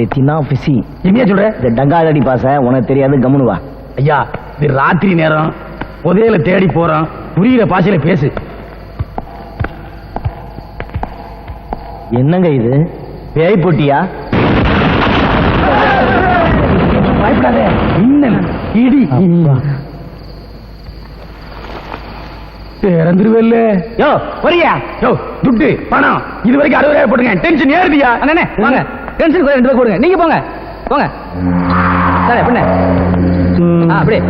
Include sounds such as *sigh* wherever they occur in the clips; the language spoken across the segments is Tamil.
ரெத்தினா பிசி என்னையா சொல்ற? இந்த டங்காதடி பாச உனக்கு தெரியாது கம்முனு வா. ஐயா இது ராத்திரி நேரம். புதையல தேடி போறோம் புரியுற பாஷையில பேசு. என்னங்க இது? பேய் போட்டியா? பயப்படாத. மின்னல் இடி. திறந்துருவல்ல யோ வரியா? யோ துட்டு பணம். இது வரைக்கும் அறுபதாயிரம் போட்டுங்க டென்ஷன் ஏறுதியா? அண்ணே வாங்க. டென்ஷன் கொஞ்சம் ரெண்டு பேர் கொடுங்க நீங்க போங்க. போங்க. சரி ஆ அப்படியே.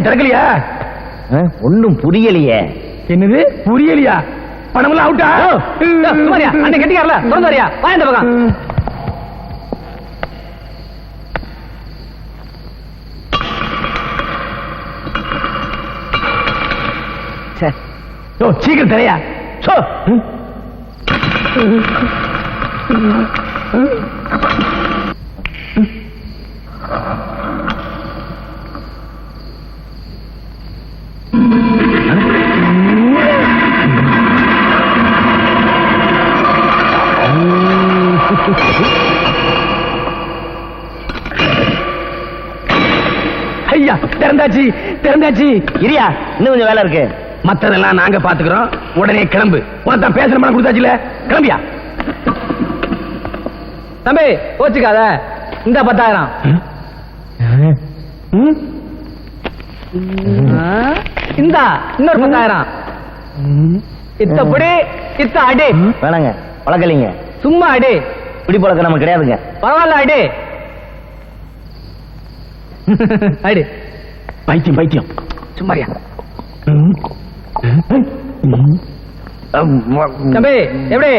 இன்னும் திறக்கலையா? ஒன்னும் புரியலையே. என்னது? புரியலையா? பணமெல்லாம் அவுட்டா அண்ணன் கெட்டிக்காரல திறந்து வரியா? வா இந்த பக்கம். சீக்கிரம் தரையா. சோ ஐயா திறந்தாச்சு திறந்தாச்சு. இரியா இன்னும் கொஞ்சம் வேலை இருக்கு. மத்ததெல்லாம் நாங்க பாத்துக்கிறோம். உடனே கிளம்பு. உனக்கு தான் பேசுற மாதிரி கொடுத்தாச்சுல? கிளம்பியா? தம்பி கோச்சுக்காத. இந்த பத்தாயிரம். இந்தா இன்னொரு பத்தாயிரம். இத்தப்படி இத்த அடி. வேணாங்க பழக்கலைங்க. சும்மா அடி. பிடி பழக்கம் நமக்கு கிடையாதுங்க. பரவாயில்ல அடி. *laughs* அடி பைத்தியம் பைத்தியம். சும்மாரியா. தம்பி எப்படி?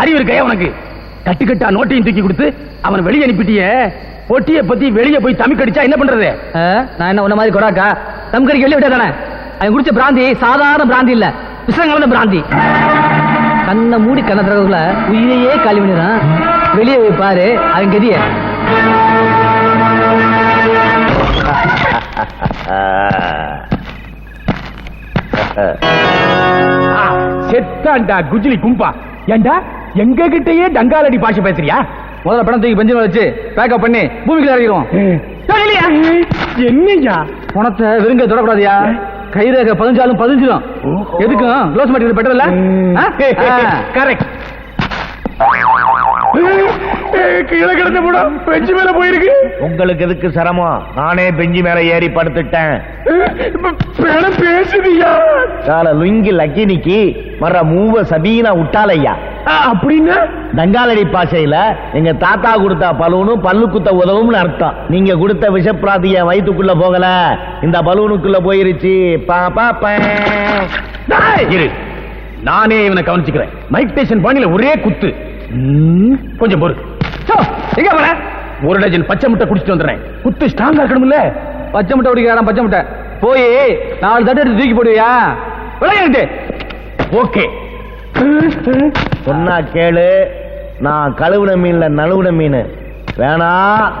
அறிவு இருக்கையா உனக்கு? கட்டு கட்டா நோட்டையும் தூக்கி கொடுத்து அவன் வெளியே அனுப்பிட்டிய. பொட்டிய பத்தி வெளியே போய் தமிழ் கடிச்சா என்ன பண்றது? நான் என்ன உன்ன மாதிரி கொடாக்கா? தம் கறிக்கு வெளியே விட்டா தானே? அவன் குடிச்ச பிராந்தி சாதாரண பிராந்தி இல்ல. விஷம் கலந்த பிராந்தி. கண்ணை மூடி கண்ண திறகுல உயிரையே காலி பண்ணிடுறான். வெளியே போய் பாரு அவன் கதிய. ஆ, செத்தான்டா குஜிலி கும்பா. ஏண்டா எங்க கிட்டயே டங்காலடி பாஷை பேசுறியா? முதல்ல பணம் தூக்கி பெஞ்சு வச்சு பேக்கப் பண்ணி பூமிக்குள்ள இறங்கிடுவோம் என்னையா? பணத்தை வெறுங்க தொடக்கூடாதியா? கைரேகை பதிஞ்சாலும் பதிஞ்சிடும். எதுக்கும் க்ளோஸ் மெட்டீரியல் பெட்டர் இல்ல. கரெக்ட் *laughs* கீழே கிடந்த படம் பெஞ்சு மேல போயிருக்கு. உங்களுக்கு எதுக்கு சிரமம்? நானே பெஞ்சி மேல ஏறி படுத்துட்டேன். பேசுதியா? கால லுங்கி லக்கினிக்கு மற மூவ சபீனா உட்டாலையா? அப்படின்னா? தங்காலடி பாஷையில எங்க தாத்தா கொடுத்த பலூனும் பல்லு குத்த உதவும்னு அர்த்தம். நீங்க கொடுத்த விஷப்பிராதிய வயித்துக்குள்ள போகல. இந்த பலூனுக்குள்ள போயிருச்சு. பா பா பா. டேய், இரு. நானே இவனை கவனிச்சுக்கிறேன். மைக் டேஷன் பாணியில ஒரே குத்து. கொஞ்சம் பொறு. சோ, எங்க போற? ஒரு டஜன் பச்சை முட்டை குடிச்சிட்டு வந்துடுறேன். குத்து ஸ்ட்ராங்கா இருக்கணும்ல? பச்சை முட்டை குடிக்கிறான் பச்சை முட்டை. போய் நாலு தட்டு எடுத்து தூக்கி போடுவியா? விளையாண்டு ஓகே. சொன்னா கேளு. நான் கழுவுன மீன்ல நழுவுன மீன். வேணா.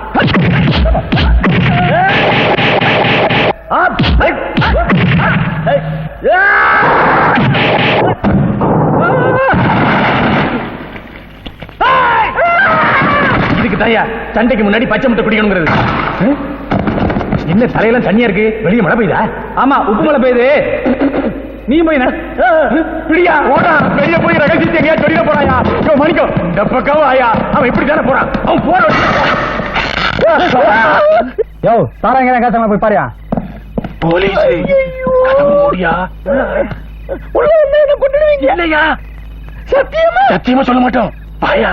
சண்டைக்கு முன்னாடி பச்சை முட்டை குடிக்கணுங்கிறது? என்ன தலையெல்லாம் தண்ணியா இருக்கு? வெளியே மழை பெய்யுதா? ஆமா உப்பு மழை பெய்யுது. நீ போய் என்ன? பிடியா ஓடா. வெளிய போய் ரகசியத்தை எங்கேயா சொல்லிட போறாயா? மணிக்கோ பக்கம் ஆயா. அவன் இப்படி தானே போறான். அவன் போற யோ சாராங்க காசு போய் பாரியா. போலீஸ். உள்ள வந்து என்ன கொண்டுடுவீங்க? இல்லையா? சத்தியமா? சத்தியமா சொல்ல மாட்டோம். பாயா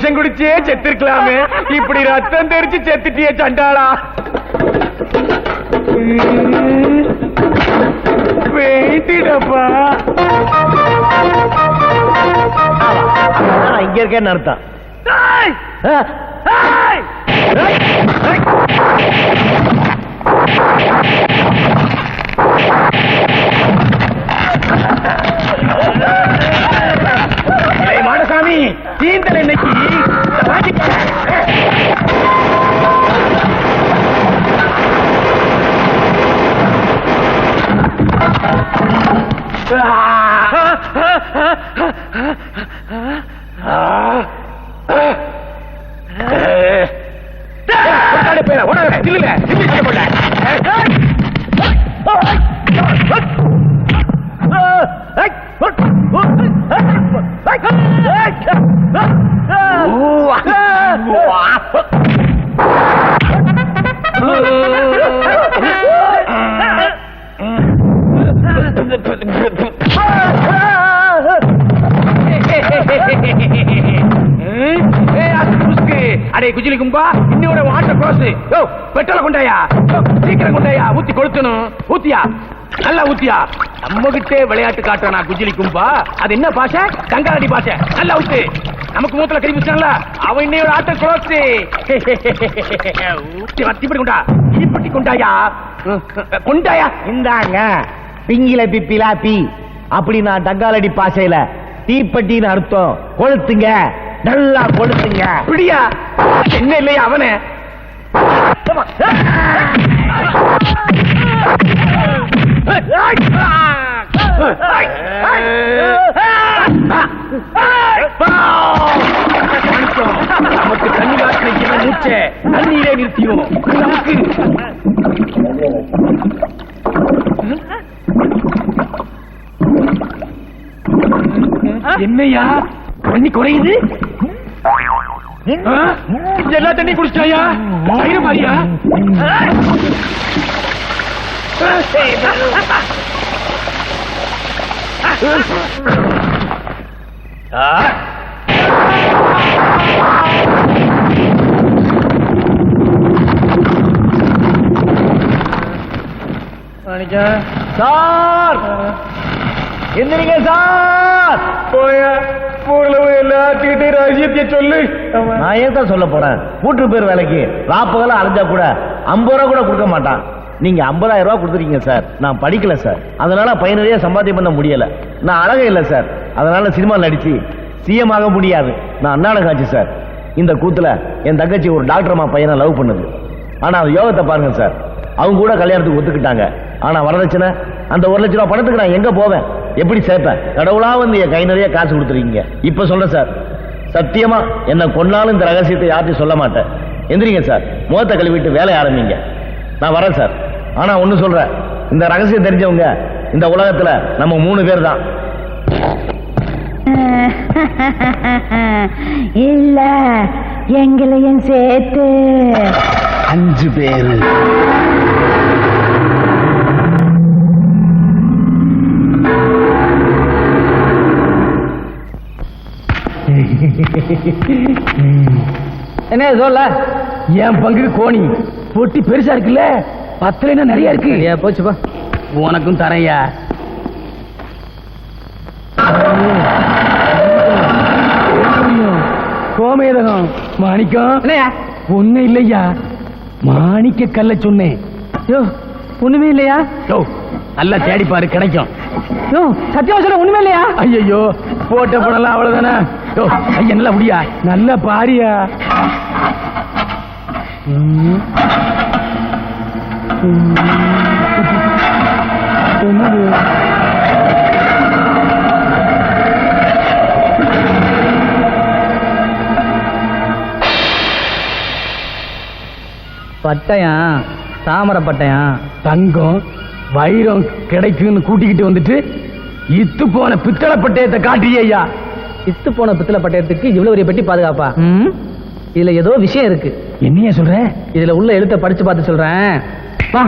விஷம் குடிச்சே செத்துருக்கலாமே. இப்படி ரத்தம் தெரிச்சு செத்துட்டியே சண்டாளா. வேண்டிடப்பா இங்க இருக்கேன்னு அர்த்தம். ஆ, ஏய், சாமி தீந்தல் இன்னைக்கு Ah! அடே குஜிலி கும்பா இன்னோட வாட்டர் க்ளோஸ் யோ பெட்ரோல கொண்டாயா? சீக்கிரம் கொண்டாயா ஊத்தி கொளுத்தணும் ஊத்தியா நல்லா ஊத்தியா நம்ம கிட்டே விளையாட்டு காட்டுறானா குஜிலி கும்பா அது என்ன பாஷை கங்காரடி பாஷை நல்லா ஊத்து நமக்கு மூத்துல கை வச்சான்ல அவன் இன்னையோட ஆட்டர் க்ளோஸ் இப்படி கொண்டா இப்படி கொண்டாயா கொண்டாயா? இந்தாங்க. பிங்கில பிப்பிலா பி. அப்படி நான் டங்காலடி பாசையில தீப்பெட்டின்னு அர்த்தம். கொளுத்துங்க. நல்லா கொளுத்துங்க. பிடியா? என்ன இல்லையா அவனே? நமக்கு தண்ணி காட்டின இவன் மூச்சை தண்ணீரே நிறுத்தியும் நமக்கு. என்னையா தண்ணி குறையுது? எல்லா தண்ணி குடிச்சாயா வயிறு மாதிரியா சார்! எந்திரிங்க சார்! போய எல்லாத்துக்கிட்டே ரகசியத்தை சொல்லு. நான் ஏன் தான் சொல்ல போறேன்? கூட்டு பேர் வேலைக்கு. ராப்பகல அலைஞ்சா கூட ஐம்பது ரூபா கூட கொடுக்க மாட்டான். நீங்க ஐம்பதாயிரம் ரூபா கொடுத்துருக்கீங்க சார். நான் படிக்கல சார். அதனால பையனடியா சம்பாத்தியம் பண்ண முடியல. நான் அழகே இல்லை சார். அதனால சினிமா நடிச்சு சிஎம் ஆக முடியாது. நான் அண்ணாட காட்சி சார். இந்த கூத்துல என் தங்கச்சி ஒரு டாக்டர் அம்மா பையனை லவ் பண்ணுது. ஆனா அது யோகத்தை பாருங்க சார். அவங்க கூட கல்யாணத்துக்கு ஒத்துக்கிட்டாங்க. ஆனா வரதட்சணை அந்த ஒரு லட்ச ரூபா பணத்துக்கு நான் எங்க போவேன்? எப்படி சேர்ப்பேன்? கடவுளா வந்து என் கை நிறைய காசு கொடுத்துருக்கீங்க. இப்ப சொல்றேன் சார். சத்தியமா என்ன கொன்னாலும் இந்த ரகசியத்தை யார்ட்டையும் சொல்ல மாட்டேன். எந்திரிங்க சார். முகத்தை கழுவிட்டு வேலைய ஆரம்பிங்க. நான் வரேன் சார். ஆனா ஒண்ணு சொல்றேன். இந்த ரகசியம் தெரிஞ்சவங்க இந்த உலகத்துல நம்ம மூணு பேர் தான். *laughs* இல்ல எங்களையும் சேர்த்து. அஞ்சு பேரு. *laughs* என்ன சொல்ல? என் பங்கு கோணி. பொட்டி பெருசா இருக்குல்ல? பத்துல நிறைய இருக்கு. போச்சுப்பா உனக்கும் தரையா கோமேதகம். மாணிக்கம். ஒண்ணு இல்லையா? மாணிக்க கல்ல சொன்னேன். ஒண்ணுமே இல்லையா? நல்லா தேடி பாரு கிடைக்கும். சத்தியமா சொல்ல உண்மை இல்லையா ஐயோ போட்ட போடலாம் அவ்வளவுதானே? ஐயா நல்லா முடியா? நல்லா பாரியா. என்னது பட்டயம் தாமரை பட்டயம் தங்கம். வைரம் கிடைக்குன்னு கூட்டிக்கிட்டு வந்துட்டு இத்து போன பித்தளை பட்டயத்தை காட்டியே ஐயா. இத்து போன பித்தளை பட்டயத்துக்கு இவ்வளவு பெரிய பெட்டி பாதுகாப்பா? இதுல ஏதோ விஷயம் இருக்கு. என்னையா சொல்ற? இதுல உள்ள எழுத்த படிச்சு பார்த்து சொல்றேன். வா.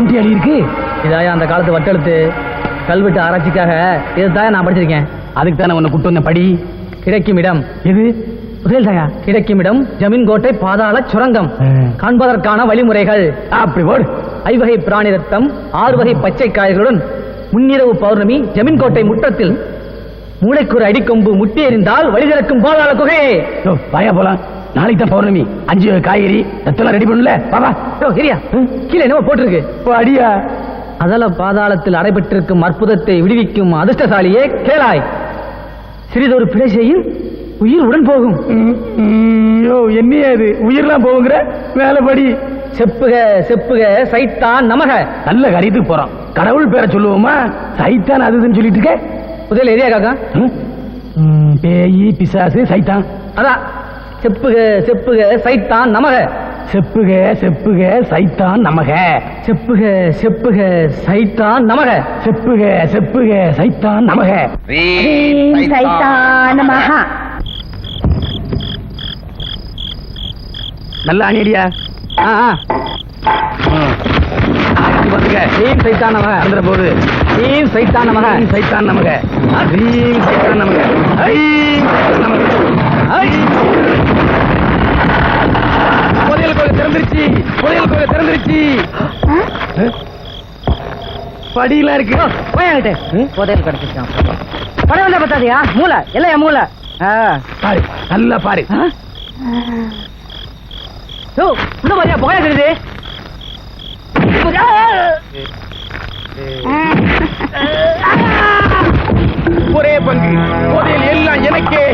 முட்டி அழி இருக்கு. இதாயா அந்த காலத்து வட்டெழுத்து. கல்வெட்டு ஆராய்ச்சிக்காக இதுதான் நான் படிச்சிருக்கேன். அதுக்கு தானே உன்னை கூட்டு வந்தேன் படி. கிடைக்கும் இடம். எது? கிடைக்கும் இடம் ஜமீன் கோட்டை பாதாள சுரங்கம். காண்பதற்கான வழிமுறைகள். அப்படி ஓடு ஐவகை பிராணி ரத்தம் ஆறு வகை பச்சை காய்களுடன் முன்னிரவு பௌர்ணமி ஜமீன் கோட்டை முற்றத்தில் மூளைக்குறு அடிக்கொம்பு முட்டி எறிந்தால் வழி திறக்கும் பாதாள குகையே. வாயா போலாம். நாளைக்கு தான் பௌர்ணமி. அஞ்சு காய்கறி ரத்தம் ரெடி பண்ணல பாபா யோ, இரியா. கீழே என்னவோ போட்டிருக்கு. அடியா. அதல பாதாளத்தில் அடைபட்டிருக்கும் அற்புதத்தை விடுவிக்கும் அதிர்ஷ்டசாலியே கேளாய். சிறிதொரு பிழை செய்யும் உயிர் உடன் போகும். ஐயோ என்னையா இது? உயிர்லாம் போகுங்கிற? மேல படி. செப்புக செப்புக சைத்தான் நமக. நல்ல காரியத்துக்கு போறோம் கடவுள் பேரை சொல்லுவோமா? சைத்தான் அது இதுன்னு சொல்லிட்டு இருக்க? புதையல் எரியா காக்கா. பேயி பிசாசு சைத்தான். அதான் செப்புக செப்புக சைத்தான் நமக செப்புக செப்புக சைத்தான் நமக செப்புக செப்புக சைத்தான் நமக செப்புக செப்புக சைத்தான் நமக சைத்தான மகா நல்ல அணியடியா ஆ, ஆ. பாத்துக்க சைத்தான் நமக வந்துட போகுது ஸ்ரீம் சைத்தான் நமக சைத்தான் நமக ஐம் சைத்தான் நமக ஐம் சைத்தான் நமக. புதையல் கோயில் திறந்துருச்சு புதையல் கோயில் திறந்துருச்சு. படியெல்லாம் இருக்கு. போயாங்கிட்டு புதையல் கிடைச்சிருக்கான் படம் வந்தா பத்தாதியா? மூளை எல்லாம் மூளை? பாரு நல்லா பாரு. யோ உள்ள மாதிரியா புகையா தெரியுது? ஒரே பங்கு. முதலில் எல்லாம் எனக்கே.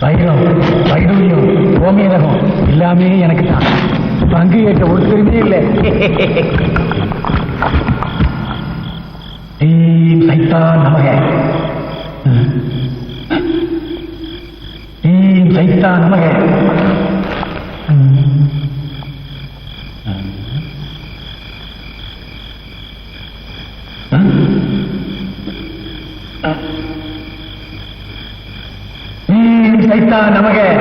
வைரம் வைடூரியம் கோமியரகம் எல்லாமே எனக்கு தான் பங்கு கேட்ட ஒருத்தருமே இல்லை. ஈம் சைத்தா நமக. ஈம் சைத்தான் நமக. ஈம் நமக.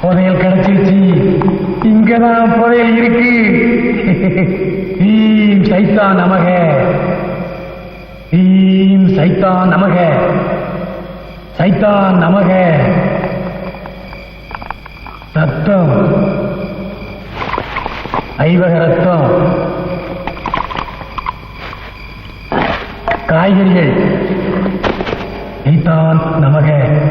புதையல் கிடைச்சிருச்சு. இங்கதான் புதையல் இருக்கு. *laughs* ஈம் சைத்தா நமக. ஈம் சைத்தான் நமக. சைத்தான் நமக. ரத்தம். ஐவக ரத்தம். காய்கறிகள். சைத்தான் நமக சைத்தான்